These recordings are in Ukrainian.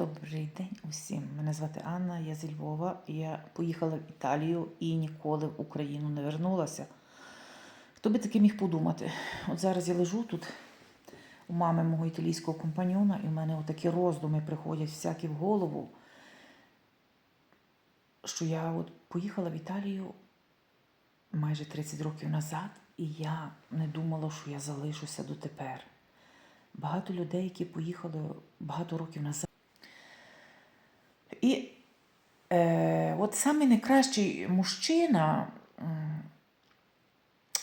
Добрий день усім. Мене звати Анна, я зі Львова. Я поїхала в Італію і ніколи в Україну не вернулася. Хто би таки міг подумати? От зараз я лежу тут у мами мого італійського компаньона, і в мене отакі роздуми приходять всякі в голову, що я от поїхала в Італію майже 30 років назад, і я не думала, що я залишуся дотепер. Багато людей, які поїхали багато років назад. І е, от саме найкращий мужчина,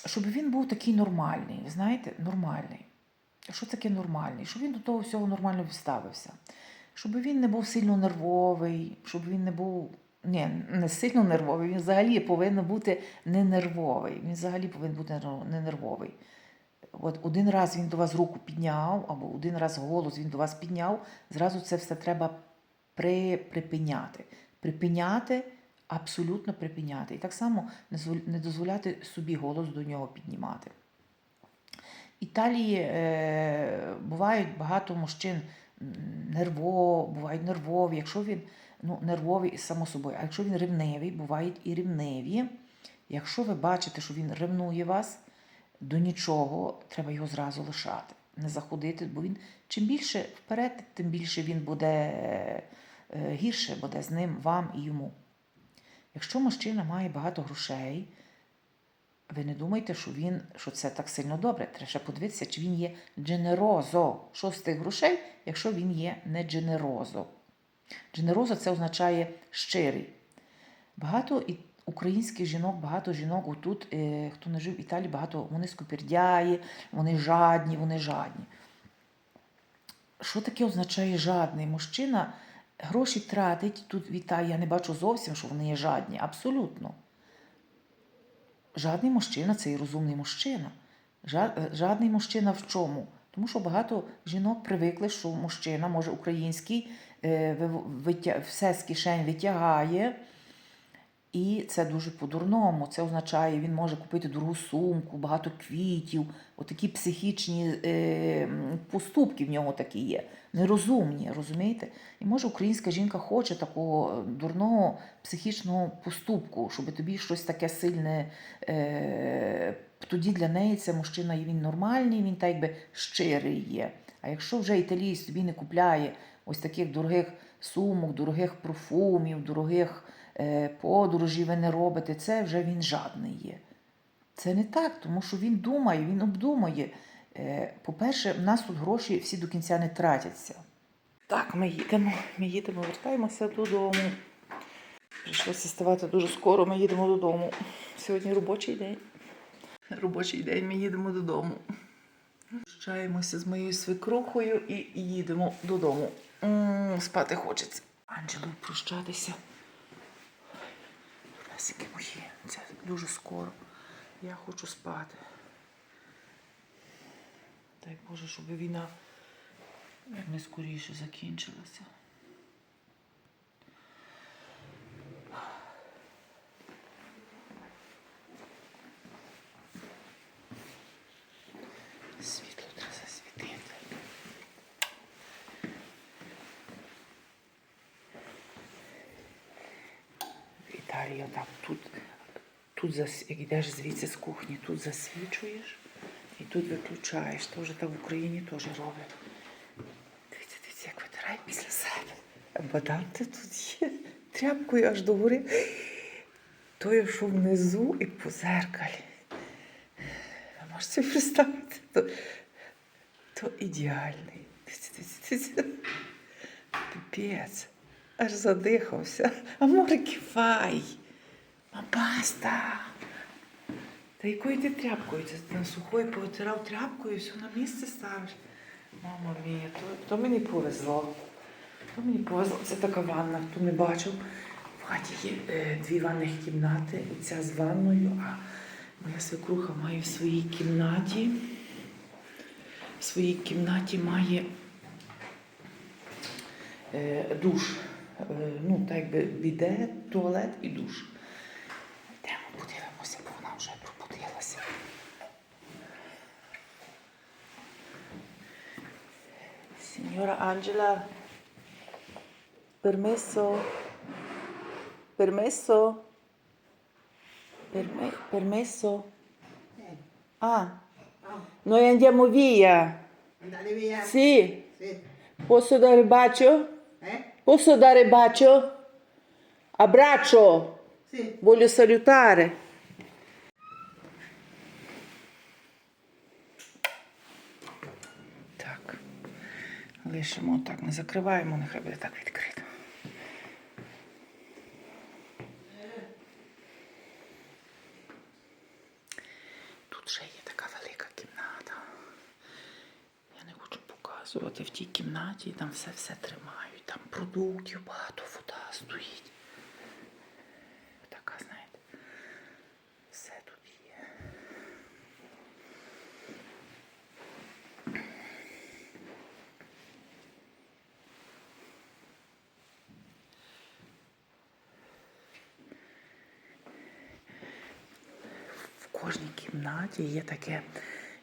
щоб він був такий нормальний, знаєте, нормальний. Що таке нормальний? Щоб він до того всього нормально вставився. Щоб він не був сильно нервовий, щоб він не був. Ні, не сильно нервовий, він взагалі повинен бути не нервовий. Він взагалі повинен бути не нервовий. От один раз він до вас руку підняв, або один раз голос він до вас підняв, зразу це все треба при, припиняти. Припиняти, абсолютно припиняти. І так само не дозволяти собі голос до нього піднімати. Італії е, бувають багато мужчин м, нерво, бувають нервові. Якщо він ну, нервовий само собою, а якщо він ревнивий, бувають і ревниві. Якщо ви бачите, що він ревнує вас, до нічого треба його зразу лишати, не заходити, бо він чим більше вперед, тим більше він буде е, гірше буде з ним, вам і йому. Якщо мужчина має багато грошей, ви не думайте, що він що це так сильно добре. Треба подивитися, чи він є дженерозо. Що з тих грошей, якщо він є не дженерозо. Дженерозо це означає щирий. Багато і українських жінок, багато жінок отут, е, хто не жив в Італії, багато вони скупердяї, вони жадні, вони жадні. Що таке означає жадний? Мужчина гроші тратить тут в Італії. Я не бачу зовсім, що вони є жадні. Абсолютно. Жадний мужчина це і розумний мужчина. Жадний мужчина в чому? Тому що багато жінок привикли, що мужчина, може український, е, все з кишень витягає. І це дуже по-дурному. Це означає, він може купити дорогу сумку, багато квітів, отакі психічні е, поступки в нього такі є. Нерозумні, розумієте? І може українська жінка хоче такого дурного психічного поступку, щоб тобі щось таке сильне. Е, тоді для неї це мужчина і він нормальний, він так якби щирий є. А якщо вже італієць тобі не купляє ось таких дорогих сумок, дорогих парфумів, дорогих е, подорожі ви не робите, це вже він жадний є. Це не так, тому що він думає, він обдумує. Е, По-перше, в нас тут гроші всі до кінця не тратяться. Так, ми їдемо, ми їдемо, вертаємося додому. Прийшлося ставати дуже скоро, ми їдемо додому. Сьогодні робочий день. Робочий день, ми їдемо додому. Прощаємося з моєю свекрухою і їдемо додому. М, Спати хочеться. Анджелою прощатися. Лесики мої, це дуже скоро. Я хочу спати. Дай Боже, щоб війна якнайскоріше закінчилася. Світло треба засвітити. В Італії так тут, тут як йдеш звідси з кухні, тут засвічуєш тут виключаєш. То вже так в Україні теж роблять. Дивіться, дивіться, як витирають після себе. Баданти тут є. Тряпкою аж до гори. Той, що внизу і по зеркалі. Ви можете представити? То, то ідеальний. Дивіться, дивіться, дивіться. Піпець. Аж задихався. А море кефай. Мабаста. Та якою ти тряпкою? Це на сухою повитирав тряпкою і все на місце ставиш. Мамо мія, то, то мені повезло. То мені повезло. Це така ванна, хто не бачив. В хаті є е, дві ванних кімнати. Ця з ванною, а моя свекруха має в своїй кімнаті. В своїй кімнаті має е, душ. Е, ну, так якби біде, туалет і душ. Signora Angela, permesso, permesso, Perme- permesso. Eh. Ah. ah, noi andiamo via. Andate via? Sì. sì. Posso dare bacio? Eh? Posso dare bacio? Abbraccio. Sì. Voglio salutare. Лишимо так, не закриваємо, нехай буде так відкрито. Тут ще є така велика кімната. Я не хочу показувати в тій кімнаті, там все все тримають, там продуктів багато, вода стоїть. Така, знаєте, все тут є. В кожній кімнаті є таке,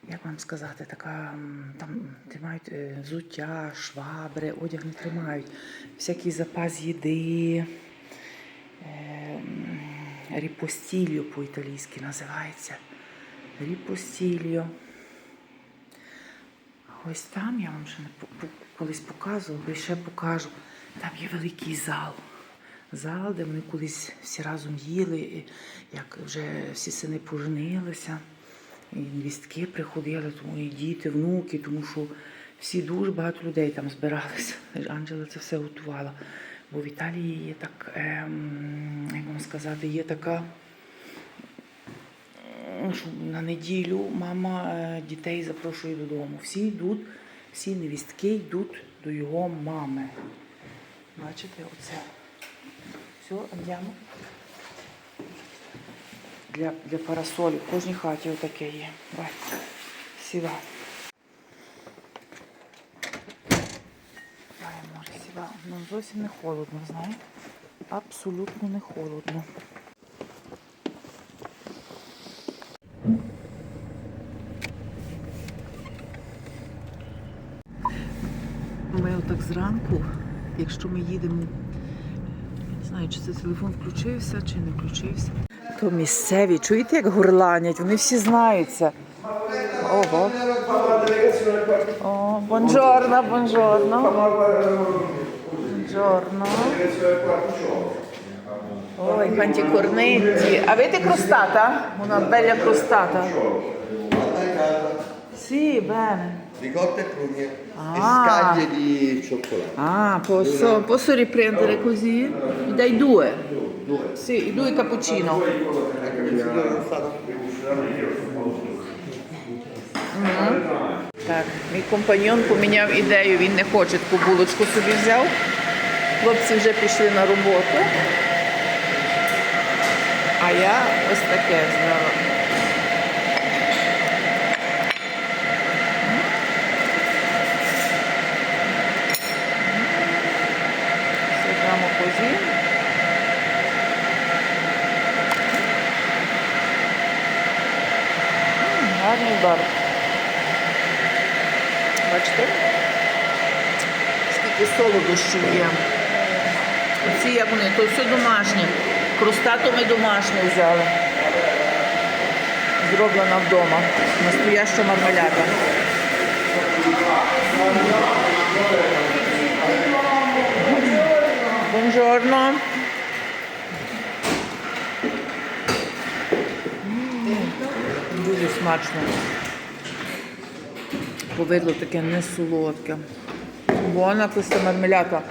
як вам сказати, така там тримають е, взуття, швабри, одяг не тримають, всякий запас їди. Е, Ріпостільо по-італійськи називається. Ріпостільо. Ось там я вам ще не колись показувала, і ще покажу. Там є великий зал. Зал, де вони колись всі разом їли, як вже всі сини поженилися, і невістки приходили, тому і діти, внуки, тому що всі дуже багато людей там збиралися. Анджела це все готувала. Бо в Італії є так, ем, як вам сказати, є така що на неділю мама е, дітей запрошує додому. Всі йдуть, всі невістки йдуть до його мами. Бачите, оце. Все, andiamo. Для, для парасолі. В кожній хаті отаке є. Vai. Сіва. Ай, море, сіва. Ну, зовсім не холодно, знаєте? Абсолютно не холодно. Ми отак зранку, якщо ми їдемо, не знаю, чи це телефон включився, чи не включився. То місцеві, чуєте, як горланять, вони всі знаються. Ого. О, бонжорно, бонжорно. Бонжорно. Ой, quanti cornetti. Avete crostata? Una bella crostata? Sì, bene. Ricotta e prugne Ah. e scaglie di cioccolato. Ah, posso, posso riprendere così? Mi dai due? Sì, i due cappuccino. Так, мій компаньон поміняв ідею, він не хоче таку булочку собі взяв. Хлопці вже пішли на роботу. А я ось таке взяла. Все прямо козі. М, Гарний удар. Бачите? Скільки солодощів є. Оці як вони, то все домашнє. Крустату ми домашнє взяли. Зроблена вдома. Настояща мармеляда. Buongiorno. М, Дуже смачно. Повидло таке не солодке. Buona questa marmellata.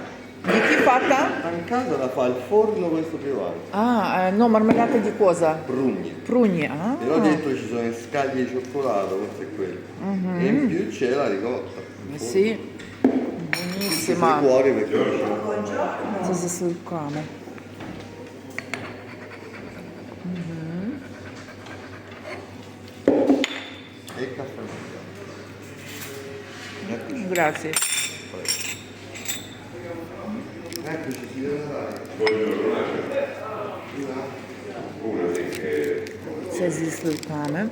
Di chi fatta? In casa la fa al forno questo più alto. Ah, eh, no, marmellata di cosa? Prugne. Prugni. Ah. Però dentro ci sono le scaglie di cioccolato, questo è quello. E in più c'è la ricotta. Eh Sì, Si buonissima. fuori perché Це за сливками. e Grazie. eccoci, si deve dare. Це зі сливками.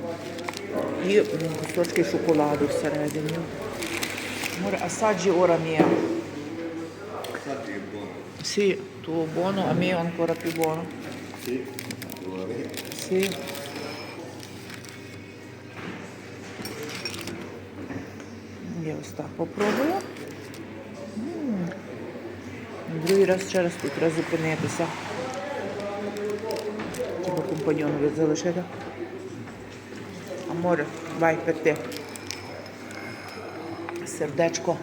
І м, кусочки шоколаду всередині. Море асаджі ора мія. Sappi che buono. Sì, tuo buono, a me ancora più buono. Sì, vuole. Sì. Я ось так попробую. Другий раз ще раз тут треба зупинитися. Треба компаньонові залишити. А море, vai per. Сердечко.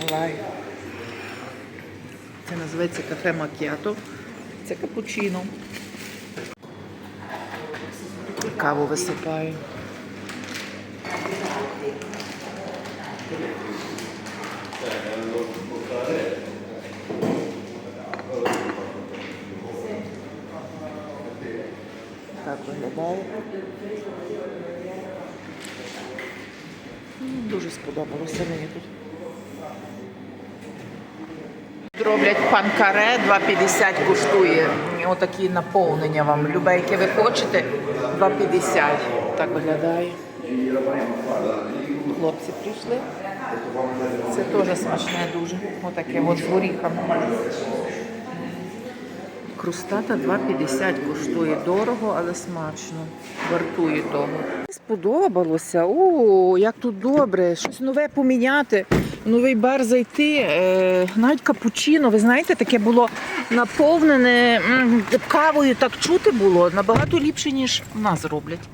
Давай. Це називається кафе макіато. Це капучино. Каву висипаю. Так виглядає. Дуже сподобалося мені тут. Роблять панкаре 2,50 коштує. Отакі наповнення вам. Любе, яке ви хочете, 2,50. Так виглядає. Хлопці прийшли. Це теж смачне дуже. Отаке от з горіхами. Крустата 2,50 коштує дорого, але смачно. Вартує того. Сподобалося. О, як тут добре. Щось нове поміняти, новий бар зайти. Е, навіть капучино, ви знаєте, таке було наповнене кавою, так чути було набагато ліпше, ніж в нас роблять.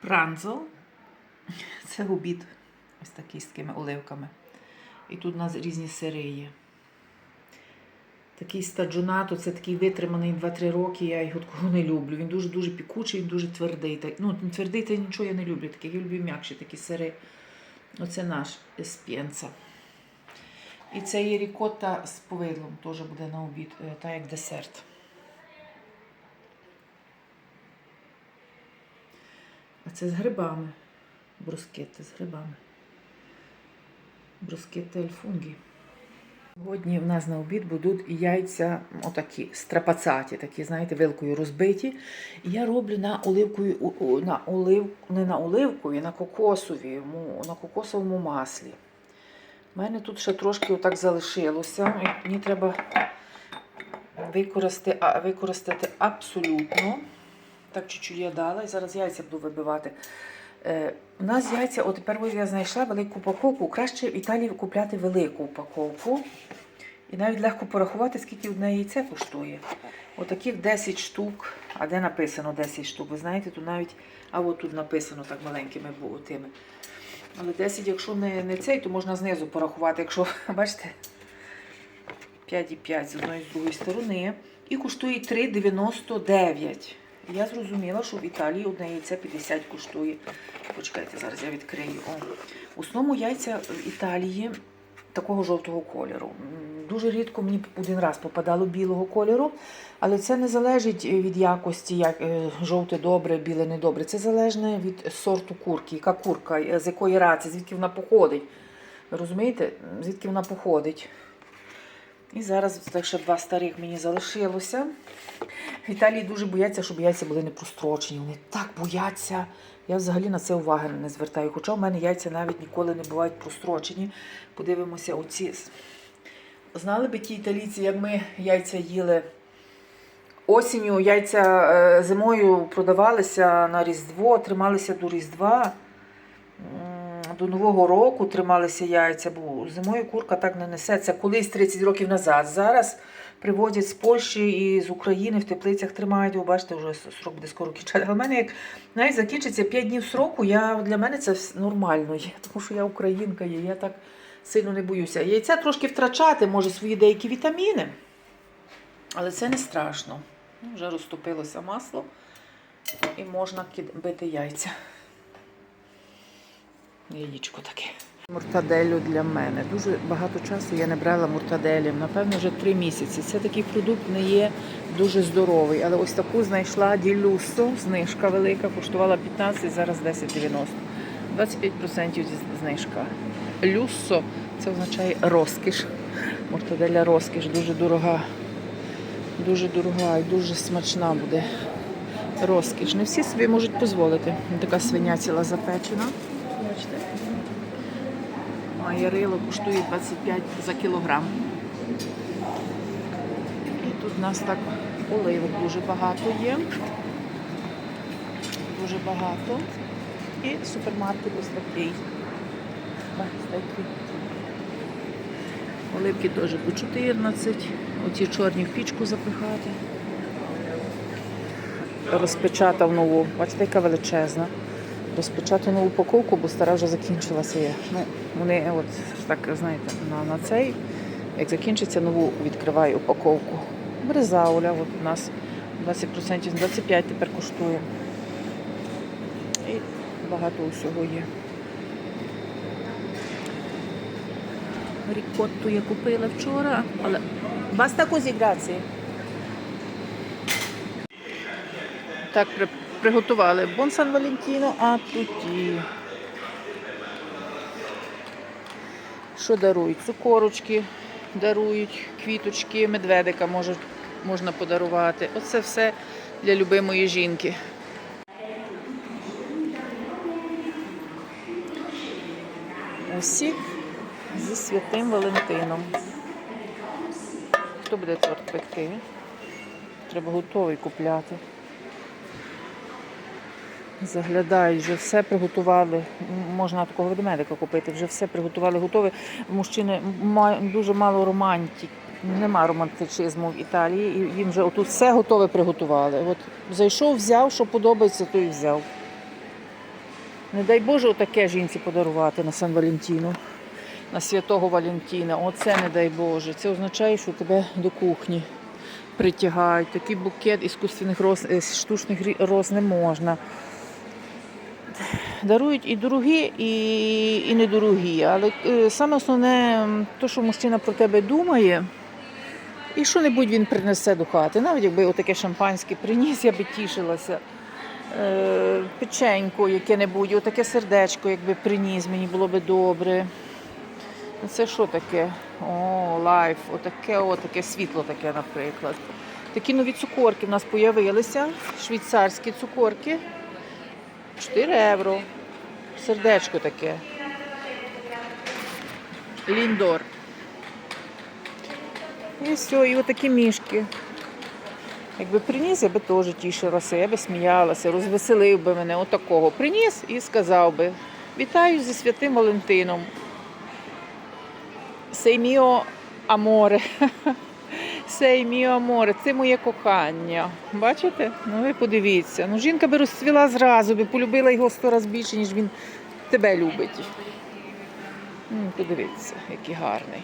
Пранзо. Це обід. Ось такий з такими оливками. І тут у нас різні сири є. Такий стаджунато, це такий витриманий 2-3 роки, я його такого не люблю. Він дуже-дуже пікучий, дуже твердий. Ну, твердий це нічого я не люблю. Такий, я люблю м'якші такі сири. Оце наш еспєнца. І це є рікотта з повидлом, теж буде на обід, е, та як десерт. А це з грибами. Брускетти з грибами. Брускетти альфунгі. Сьогодні в нас на обід будуть яйця отакі страпацаті, такі, знаєте, вилкою розбиті. І я роблю на оливкою, на олив, не на оливкові, на кокосовому, на кокосовому маслі. У мене тут ще трошки отак залишилося. Мені треба використати, використати абсолютно. Так чуть-чуть я дала, і зараз яйця буду вибивати. Е, у нас яйця, от тепер я знайшла велику упаковку. Краще в Італії купляти велику упаковку. І навіть легко порахувати, скільки одне яйце коштує. Отаких 10 штук. А де написано 10 штук? Ви знаєте, тут навіть, а от тут написано так маленькими тими. Але 10, якщо не, не цей, то можна знизу порахувати, якщо, бачите, 5,5 з одної з другої сторони. І коштує 3,99. Я зрозуміла, що в Італії одне яйце 50 коштує. Почекайте, зараз я відкрию. О. Основному яйця в Італії такого жовтого кольору. Дуже рідко мені один раз попадало білого кольору, але це не залежить від якості, як е, жовте добре, біле недобре. Це залежне від сорту курки, яка курка, е, з якої раці, звідки вона походить. Розумієте, звідки вона походить. І зараз так ще два старих мені залишилося. В Італії дуже бояться, щоб яйця були не прострочені. Вони так бояться. Я взагалі на це уваги не звертаю. Хоча в мене яйця навіть ніколи не бувають прострочені. Подивимося, оці. Знали би ті італійці, як ми яйця їли осінню, яйця е, зимою продавалися на Різдво, трималися до Різдва. До Нового року трималися яйця, бо зимою курка так не несеться. Колись 30 років назад. Зараз привозять з Польщі і з України в теплицях тримають. Ви бачите, вже срок буде скоро кінчати. Але в мене як навіть закінчиться 5 днів сроку, я, для мене це нормально є, тому що я українка є, я так сильно не боюся. Яйця трошки втрачати, може, свої деякі вітаміни, але це не страшно. Ну, Вже розтопилося масло і можна бити яйця. Яєчко таке. Муртаделю для мене. Дуже багато часу я не брала муртаделів, напевно, вже три місяці. Це такий продукт не є дуже здоровий, але ось таку знайшла ділюсо, знижка велика, коштувала 15, зараз 10,90. 25% знижка. Люссо це означає розкіш. Мортаделя розкіш, дуже дорога. Дуже дорога і дуже смачна буде. Розкіш. Не всі собі можуть дозволити. Така свиня ціла запечена. Ярило коштує 25 за кілограм. І тут у нас так оливок дуже багато є. Дуже багато. І супермаркет. Ось такий. Оливки теж по 14. Оці чорні в пічку запихати. Розпечатав нову, бачите, яка величезна. Розпечатав нову упаковку, бо стара вже закінчилася. Ну, вони от так, знаєте, на, на цей, як закінчиться, нову відкриваю упаковку. Брезауля, от у нас 20%, 25% тепер коштує. І багато усього є. Рікотту я купила вчора, але баста козі грації. Так, приготували Бон Сан Валентіно, а тут і що дарують? Цукорочки дарують, квіточки, медведика може, можна подарувати. Оце все для любимої жінки. Усіх зі святим Валентином. Хто буде торт пекти? Треба готовий купляти. Заглядають, вже все приготували. Можна такого ведмедика купити, вже все приготували, готове. Мужчини дуже мало романтики. Нема романтичизму в Італії, і їм вже отут все готове приготували. От зайшов, взяв, що подобається, то і взяв. Не дай Боже, отаке жінці подарувати на Сан Валентіну, на святого Валентіна. Оце не дай Боже. Це означає, що тебе до кухні притягають. Такий букет іскусственних роз, е, штучних роз не можна. Дарують і дорогі, і, і недорогі. Але е, саме основне, то, що мужчина про тебе думає, і що-небудь він принесе до хати. Навіть якби отаке шампанське приніс, я би тішилася. Е, печенько яке-небудь, отаке сердечко, якби приніс, мені було би добре. Це що таке? О, лайф, отаке, отаке світло таке, наприклад. Такі нові цукорки в нас з'явилися. Швейцарські цукорки. 4 євро. Сердечко таке. Ліндор. І все, і отакі мішки. Якби приніс, я би теж тішилася, я би сміялася, розвеселив би мене отакого. Приніс і сказав би: вітаю зі святим Валентином. Сей міо аморе. Сей міо аморе, це моє кохання. Бачите? Ну ви подивіться. Ну, жінка би розцвіла зразу, би полюбила його сто разів більше, ніж він тебе любить. Ну, подивіться, який гарний.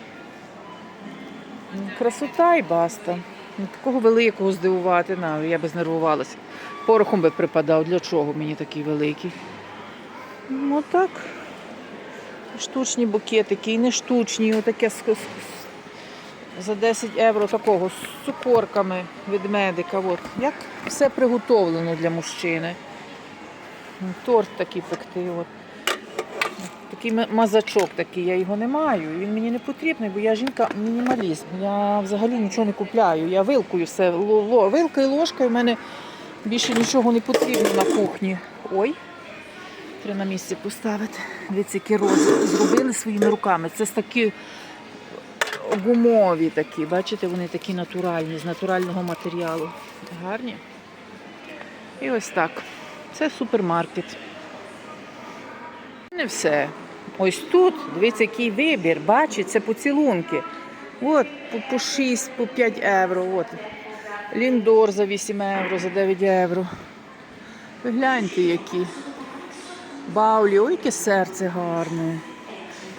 Ну, Красота і баста. Ну, такого великого здивувати, на, я би знервувалася. Порохом би припадав. Для чого мені такий великий? Ну, отак. Штучні букетики, і не штучні, отаке за 10 євро такого з цукорками ведмедика. От. Як все приготовлено для мужчини. Ну, Торт такий пекти. От. Такий мазачок такий, я його не маю. Він мені не потрібний, бо я жінка мінімаліст. Я взагалі нічого не купляю. Я вилкою все. Вилка і ложка, і в мене більше нічого не потрібно на кухні. Ой. Треба на місці поставити. Дивіться, які рози зробили своїми руками. Це ж такі гумові такі. Бачите, вони такі натуральні, з натурального матеріалу. Гарні. І ось так. Це супермаркет. Не все. Ось тут, дивіться, який вибір. Бачите, це поцілунки. От, по, по 6, по 5 євро. От. Ліндор за 8 євро, за 9 євро. Ви гляньте, які. Баулі, ой, яке серце гарне.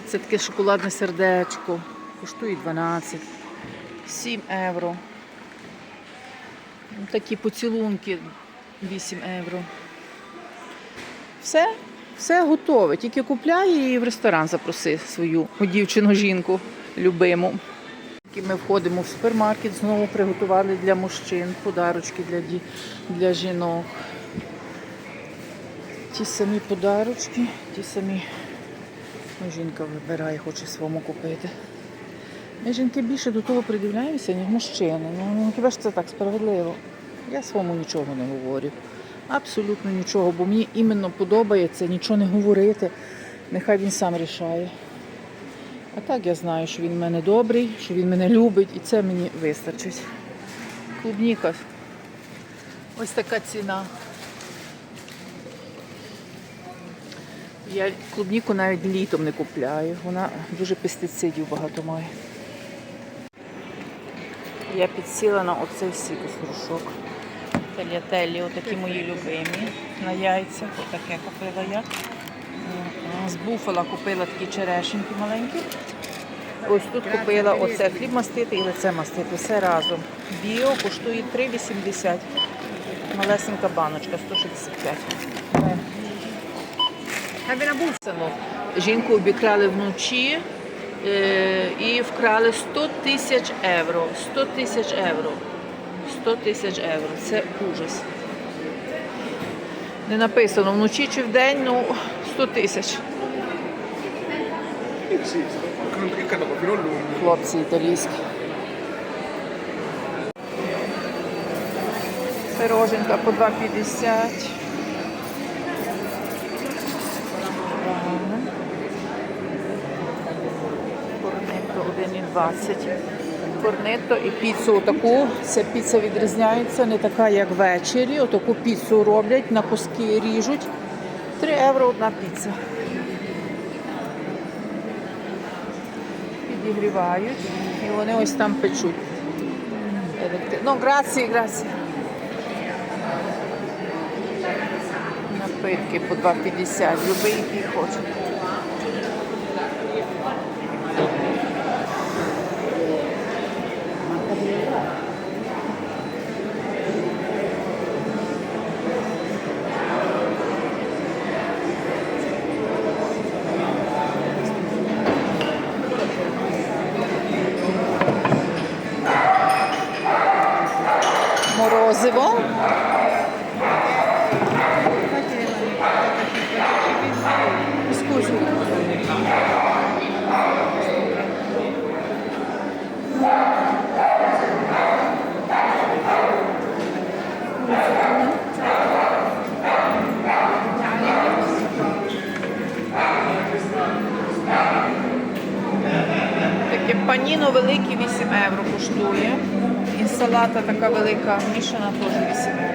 Це таке шоколадне сердечко. Коштує 12. 7 євро. Такі поцілунки 8 євро. Все, все готове. Тільки купляй і в ресторан запроси свою дівчину, жінку любиму. Ми входимо в супермаркет, знову приготували для мужчин подарочки для, ді- для жінок. ті самі подарочки, ті самі. Ну, жінка вибирає, хоче своєму купити. Ми жінки більше до того придивляємося, ніж мужчини. Ну, ну хіба ж це так справедливо? Я своєму нічого не говорю. Абсолютно нічого, бо мені іменно подобається нічого не говорити. Нехай він сам рішає. А так я знаю, що він в мене добрий, що він мене любить, і це мені вистачить. Клубніка. Ось така ціна. Я клубніку навіть літом не купляю. Вона дуже пестицидів багато має. Я підсіла на оцей сік струшок. Тельятелі, отакі мої любимі. На яйцях, отаке купила я. З буфала купила такі черешеньки маленькі. Ось тут купила оце хліб мастити і лице мастити. Все разом. Біо коштує 3,80. Малесенька баночка 165. Написано, жінку обікрали вночі і вкрали 100 тисяч євро. 100 тисяч євро. 100 тисяч євро. Це ужас. Не написано вночі чи вдень, ну 100 тисяч. Хлопці італійські. Пироженка по 2,50. Корнетто 1,20. Корнетто і піцу отаку. Ця піца відрізняється, не така, як ввечері. Отаку піцу роблять, на куски ріжуть. 3 євро одна піца. підігрівають і вони ось там печуть. Ну, граці, граці. Напитки по 2,50, любий, який хочете. c'est bon така велика, мішана теж 8 євро.